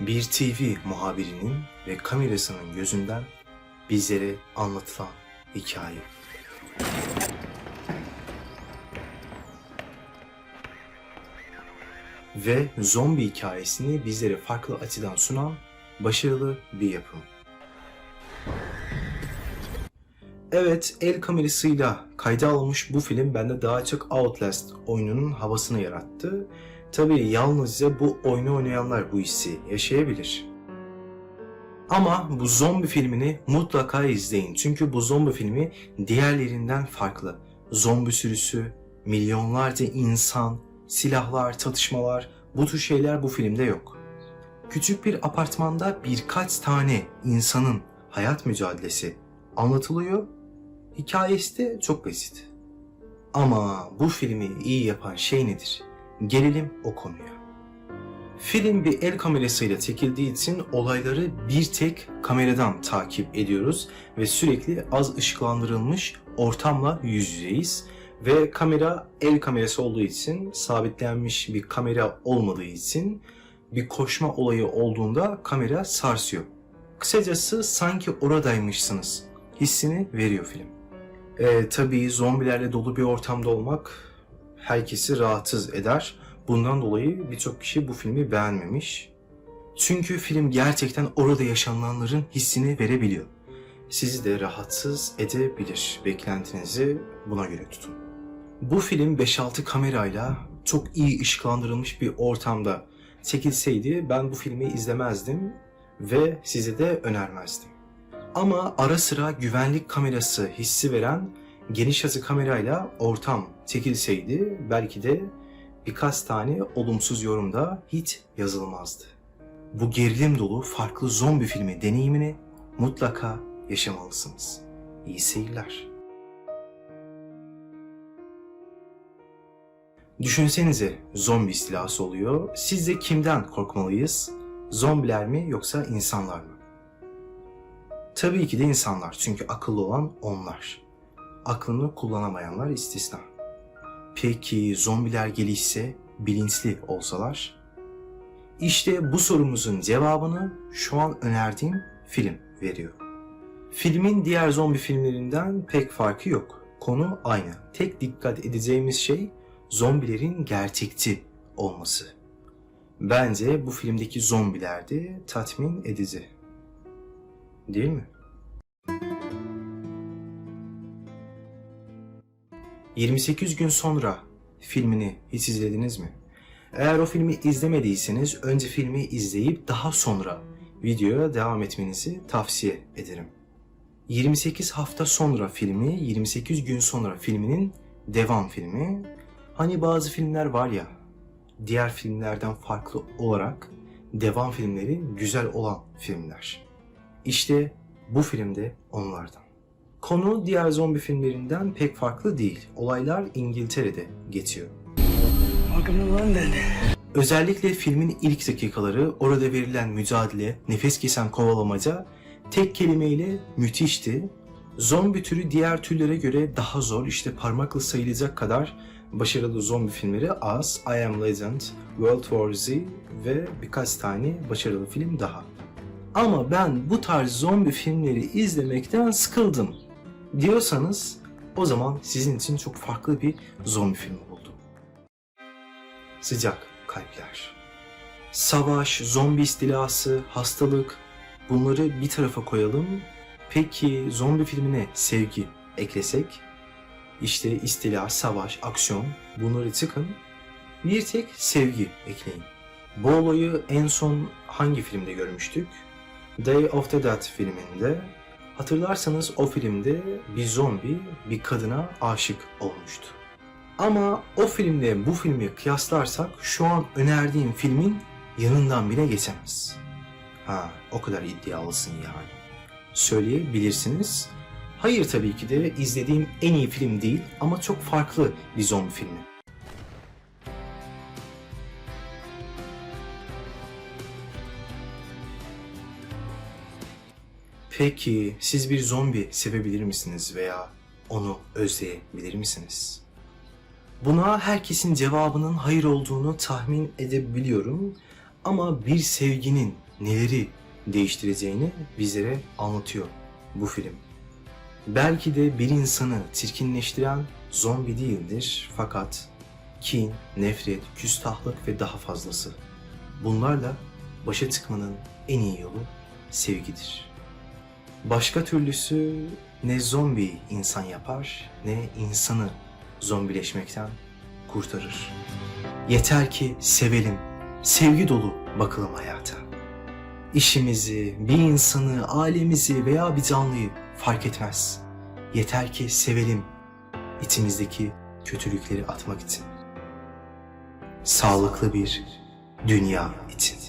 bir TV muhabirinin ve kamerasının gözünden bizlere anlatılan hikaye. Ve zombi hikayesini bizlere farklı açıdan sunan başarılı bir yapım. Evet, el kamerasıyla kayda alınmış bu film bende daha çok Outlast oyununun havasını yarattı. Tabii yalnızca bu oyunu oynayanlar bu hissi yaşayabilir. Ama bu zombi filmini mutlaka izleyin. Çünkü bu zombi filmi diğerlerinden farklı. Zombi sürüsü, milyonlarca insan, silahlar, çatışmalar bu tür şeyler bu filmde yok. Küçük bir apartmanda birkaç tane insanın hayat mücadelesi anlatılıyor. Hikayesi de çok basit. Ama bu filmi iyi yapan şey nedir? Gelelim o konuya. Film bir el kamerasıyla çekildiği için olayları bir tek kameradan takip ediyoruz ve sürekli az ışıklandırılmış ortamla yüz yüzeyiz. Ve kamera el kamerası olduğu için sabitlenmiş bir kamera olmadığı için bir koşma olayı olduğunda kamera sarsıyor. Kısacası sanki oradaymışsınız hissini veriyor film. Ee, tabii zombilerle dolu bir ortamda olmak herkesi rahatsız eder. Bundan dolayı birçok kişi bu filmi beğenmemiş. Çünkü film gerçekten orada yaşananların hissini verebiliyor. Sizi de rahatsız edebilir. Beklentinizi buna göre tutun. Bu film 5-6 kamerayla çok iyi ışıklandırılmış bir ortamda çekilseydi ben bu filmi izlemezdim ve size de önermezdim. Ama ara sıra güvenlik kamerası hissi veren geniş açı kamerayla ortam çekilseydi belki de birkaç tane olumsuz yorumda hiç yazılmazdı. Bu gerilim dolu farklı zombi filmi deneyimini mutlaka yaşamalısınız. İyi seyirler. Düşünsenize zombi istilası oluyor. Sizce kimden korkmalıyız? Zombiler mi yoksa insanlar mı? Tabii ki de insanlar çünkü akıllı olan onlar. Aklını kullanamayanlar istisna. Peki zombiler gelişse, bilinçli olsalar? İşte bu sorumuzun cevabını şu an önerdiğim film veriyor. Filmin diğer zombi filmlerinden pek farkı yok. Konu aynı. Tek dikkat edeceğimiz şey zombilerin gerçekçi olması. Bence bu filmdeki zombiler de tatmin edici. Değil mi? 28 gün sonra filmini hiç izlediniz mi? Eğer o filmi izlemediyseniz önce filmi izleyip daha sonra videoya devam etmenizi tavsiye ederim. 28 hafta sonra filmi, 28 gün sonra filminin devam filmi. Hani bazı filmler var ya, diğer filmlerden farklı olarak devam filmleri güzel olan filmler. İşte bu filmde onlardan. Konu diğer zombi filmlerinden pek farklı değil. Olaylar İngiltere'de geçiyor. Özellikle filmin ilk dakikaları orada verilen mücadele, nefes kesen kovalamaca tek kelimeyle müthişti. Zombi türü diğer türlere göre daha zor, işte parmakla sayılacak kadar başarılı zombi filmleri az. I Am Legend, World War Z ve birkaç tane başarılı film daha. Ama ben bu tarz zombi filmleri izlemekten sıkıldım diyorsanız o zaman sizin için çok farklı bir zombi filmi buldum. Sıcak kalpler. Savaş, zombi istilası, hastalık bunları bir tarafa koyalım. Peki zombi filmine sevgi eklesek? İşte istila, savaş, aksiyon bunları çıkın. Bir tek sevgi ekleyin. Bu olayı en son hangi filmde görmüştük? Day of the Dead filminde. Hatırlarsanız o filmde bir zombi bir kadına aşık olmuştu. Ama o filmle bu filmi kıyaslarsak şu an önerdiğim filmin yanından bile geçemez. Ha, o kadar iddialısın yani. Söyleyebilirsiniz. Hayır tabii ki de izlediğim en iyi film değil ama çok farklı bir zombi filmi. Peki siz bir zombi sevebilir misiniz veya onu özleyebilir misiniz? Buna herkesin cevabının hayır olduğunu tahmin edebiliyorum ama bir sevginin neleri değiştireceğini bizlere anlatıyor bu film. Belki de bir insanı çirkinleştiren zombi değildir fakat kin, nefret, küstahlık ve daha fazlası. Bunlarla başa çıkmanın en iyi yolu sevgidir. Başka türlüsü ne zombi insan yapar ne insanı zombileşmekten kurtarır. Yeter ki sevelim, sevgi dolu bakalım hayata. İşimizi, bir insanı, ailemizi veya bir canlıyı fark etmez. Yeter ki sevelim içimizdeki kötülükleri atmak için. Sağlıklı bir dünya için.